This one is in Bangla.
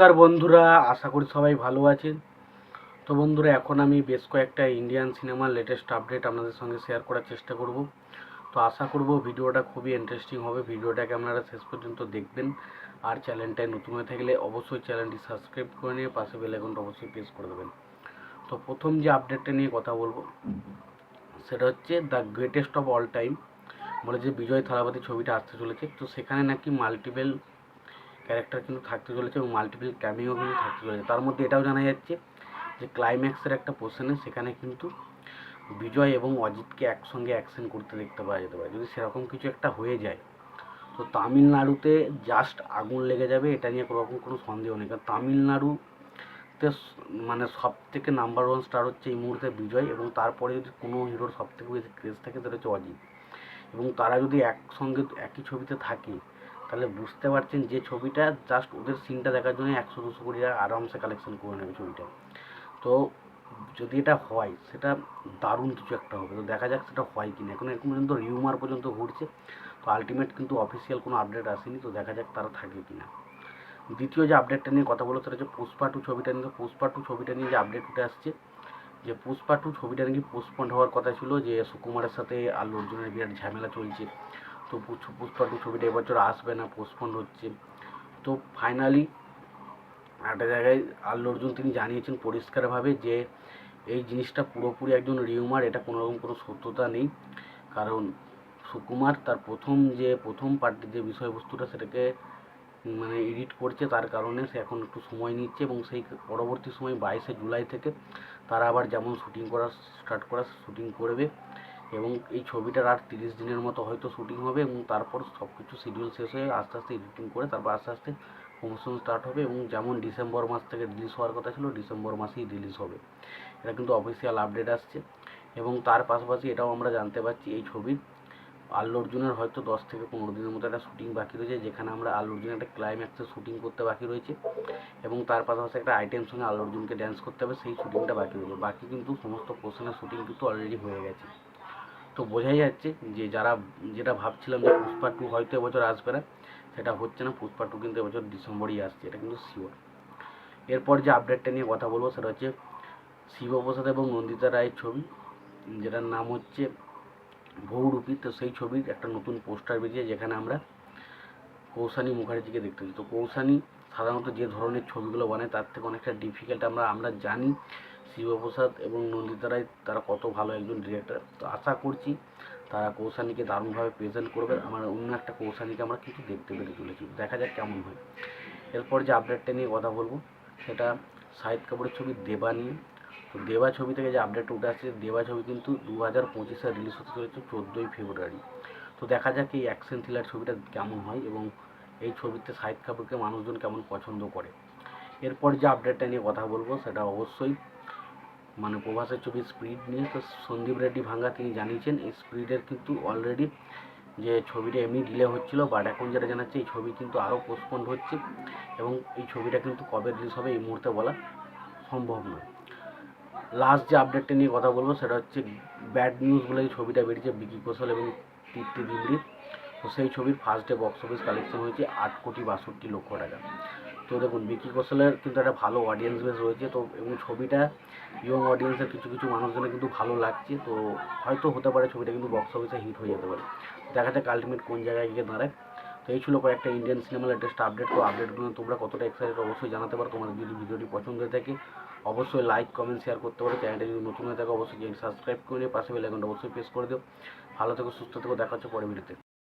নমস্কার বন্ধুরা, আশা করি সবাই ভালো আছেন। তো বন্ধুরা, এখন আমি বেশ কয়েকটা ইন্ডিয়ান সিনেমার লেটেস্ট আপডেট আপনাদের সঙ্গে শেয়ার করার চেষ্টা করব। তো আশা করব ভিডিওটা খুবই ইন্টারেস্টিং হবে। ভিডিওটাকে আপনারা শেষ পর্যন্ত দেখবেন। আর চ্যানেলটায় নতুন হয়ে থাকলে অবশ্যই চ্যানেলটি সাবস্ক্রাইব করে নিয়ে পাশে বেল আইকনটা অবশ্যই প্রেস করে দেবেন। তো প্রথম যে আপডেটটা নিয়ে কথা বলব, সেটা হচ্ছে the greatest of all time বলে যে বিজয় থালাপতি ছবিটা আসতে চলেছে। তো সেখানে নাকি মাল্টিপল ক্যারেক্টার কিন্তু থাকতে চলেছে এবং মাল্টিপল ক্যামিও কিন্তু থাকতে চলেছে। তার মধ্যে এটাও জানা যাচ্ছে যে ক্লাইম্যাক্সের একটা পোর্শনে সেখানে কিন্তু বিজয় এবং অজিতকে একসঙ্গে অ্যাকশন করতে দেখতে পাওয়া যেতে পারে। যদি সেরকম কিছু একটা হয়ে যায়, তো তামিলনাড়ুতে জাস্ট আগুন লেগে যাবে, এটা নিয়ে কোনো রকম কোনো সন্দেহ নেই। কারণ তামিলনাড়ুতে মানে সব থেকে নাম্বার ওয়ান স্টার হচ্ছে এই মুহূর্তে বিজয় এবং তারপরে যদি কোনো হিরোর সব থেকে বেশি ক্রেজ থাকে, সেটা হচ্ছে অজিত। এবং তারা যদি একসঙ্গে, একই ছবিতে থাকে তাহলে বুঝতে পারছেন যে ছবিটা জাস্ট ওদের সিনটা দেখার জন্য একশো, দুশো কোটি টাকা আরামসে কালেকশন করে নেবে ছবিটা। তো যদি এটা হয়, সেটা দারুণ কিছু একটা হবে। তো দেখা যাক সেটা হয় কি না এখন এখন পর্যন্ত রিউমার পর্যন্ত ঘুরছে। তো আলটিমেট কিন্তু অফিসিয়াল কোনো আপডেট আসেনি। তো দেখা যাক তারা থাকে কি না দ্বিতীয় যে আপডেটটা নিয়ে কথা বলো সেটা হচ্ছে পুষ্পা টু ছবিটা নিয়ে। পুষ্পা টু ছবিটা নিয়ে যে আপডেট উঠে আসছে, যে পুষ্পা টু ছবিটা নাকি পোস্টপন্ড হওয়ার কথা ছিল, যে সুকুমারের সাথে আল্লু অর্জুনের বিরাট ঝামেলা চলছে। তো পুষ্পা টু ছবিটা এবছর আসবে না পোস্টপন্ড হচ্ছে। তো ফাইনালি একটা জায়গায় আল্লু অর্জুন তিনি জানিয়েছেন পরিষ্কারভাবে যে এই জিনিসটা পুরোপুরি একজন রিউমার এটা কোনো রকম কোনো সত্যতা নেই। কারণ সুকুমার তার প্রথম যে, প্রথম পার্টির যে বিষয়বস্তুটা সেটাকে মানে এডিট করছে, তার কারণে সে এখন একটু সময় নিচ্ছে এবং সেই পরবর্তী সময় বাইশে জুলাই থেকে তারা আবার যেমন শুটিং করা স্টার্ট করা শুটিং করবে। এবং এই ছবিটার আর তিরিশ দিনের মতো হয়তো শুটিং হবে এবং তারপর সব কিছু শিডিউল শেষ হয়ে আস্তে আস্তে এডিটিং করে তারপর আস্তে আস্তে প্রমোশন স্টার্ট হবে এবং যেমন ডিসেম্বর মাস থেকে রিলিজ হওয়ার কথা ছিল, ডিসেম্বর মাসেই রিলিজ হবে। এটা কিন্তু অফিসিয়াল আপডেট আসছে এবং তার পাশাপাশি এটাও আমরা জানতে পারছি এই ছবির। আল্লু অর্জুনের হয়তো দশ থেকে পনেরো দিনের মতো একটা শুটিং বাকি রয়েছে, যেখানে আমরা আল্লু অর্জুনের একটা ক্লাইম্যাক্সের শুটিং করতে বাকি রয়েছে এবং তার পাশাপাশি একটা আইটেম সঙ্গে আল্লু অর্জুনকে ড্যান্স করতে হবে, সেই শুটিংটা বাকি রয়েছে। বাকি কিন্তু সমস্ত পোর্শনের শুটিং কিন্তু অলরেডি হয়ে গেছে। তো বোঝাই যাচ্ছে যে যারা, যেটা ভাবছিলাম যে পুষ্পা টু হয়তো এবছর আসবে না, সেটা হচ্ছে না, পুষ্পা টু কিন্তু এবছর ডিসেম্বরই আসছে, এটা কিন্তু শিওর এরপর যে আপডেটটা নিয়ে কথা বলব, সেটা হচ্ছে শিবপ্রসাদ এবং নন্দিতা রায়ের ছবি, যেটার নাম হচ্ছে বহুরূপী তো সেই ছবির একটা নতুন পোস্টার বেরিয়েছে, যেখানে আমরা কৌশানী মুখার্জিকে দেখতে পাচ্ছি। তো কৌশানী সাধারণত যে ধরনের ছবিগুলো বানায়, তার থেকে অনেকটা ডিফিকাল্ট আমরা আমরা জানি শিবপ্রসাদ এবং নন্দিতা রায়, তারা কত ভালো একজন ডিরেক্টর তো আশা করছি তারা কৌশানীকে দারুণভাবে প্রেজেন্ট করবে। আমার অন্য একটা কৌশানীকে আমরা কিছু দেখতে পেরে চলেছি। দেখা যাক কেমন হয়। এরপর যে আপডেটটা নিয়ে কথা বলব, সেটা শাহিদ কাপুরের ছবি দেবা নিয়ে। তো দেবা ছবি থেকে যে আপডেট উঠে আসছে, দেবা ছবি কিন্তু দু হাজার পঁচিশে রিলিজ হতে চলেছে চোদ্দোই ফেব্রুয়ারি। তো দেখা যাক এই অ্যাকশন থ্রিলার ছবিটা কেমন হয় এবং এই ছবিতে শাহিদ কাপুরকে মানুষজন কেমন পছন্দ করে। এরপর যে আপডেটটা নিয়ে কথা বলব, সেটা অবশ্যই মানে প্রভাসের ছবি স্পিড নিয়ে তো সন্দীপ রেড্ডি ভাঙ্গা তিনি জানিয়েছেন, এই স্পিডের কিন্তু অলরেডি যে ছবিটা এমনি ডিলে হচ্ছিল বাট এখন যেটা জানাচ্ছে, এই ছবি কিন্তু আরও পোস্টপন্ড হচ্ছে এবং এই ছবিটা কিন্তু কবে রিলিজ হবে এই মুহূর্তে বলা সম্ভব নয়। লাস্ট যে আপডেটটা নিয়ে কথা বলব, সেটা হচ্ছে ব্যাড নিউজ বলে এই ছবিটা বেরিয়েছে বিকি কৌশল এবং তৃপ্তি দিমরির তো সেই ছবির first day box office collection হয়েছে আট কোটি বাষট্টি লক্ষ টাকা। তো দেখুন বিকি কৌশলের কিন্তু একটা ভালো অডিয়েন্স বেস রয়েছে। তো এবং ছবিটা ইয়ং অডিয়েন্সের কিছু কিছু মানুষজনের কিন্তু ভালো লাগছে। তো হয়তো হতে পারে ছবিটা কিন্তু বক্স অফিসে হিট হয়ে যেতে পারে। দেখা যাক আলটিমেট কোন জায়গায় গিয়ে দাঁড়ায়। তো এই ছিল কয়েকটা ইন্ডিয়ান সিনেমা লেটেস্ট আপডেট তো আপডেটগুলো তোমরা কতটা এক্সাইটেড অবশ্যই জানাতে পারো। তোমাদের যদি ভিডিওটি পছন্দ হয়ে থাকে, অবশ্যই লাইক কমেন্ট শেয়ার করতে পারো। চ্যানেলটা যদি নতুন হয়ে থাকে, অবশ্যই সাবস্ক্রাইব করে নিয়ে পাশে বেল আইকনটা অবশ্যই প্রেস করে দিও। ভালো থেকো, সুস্থ থেকো। দেখা হচ্ছে পরে ভিডিওতে।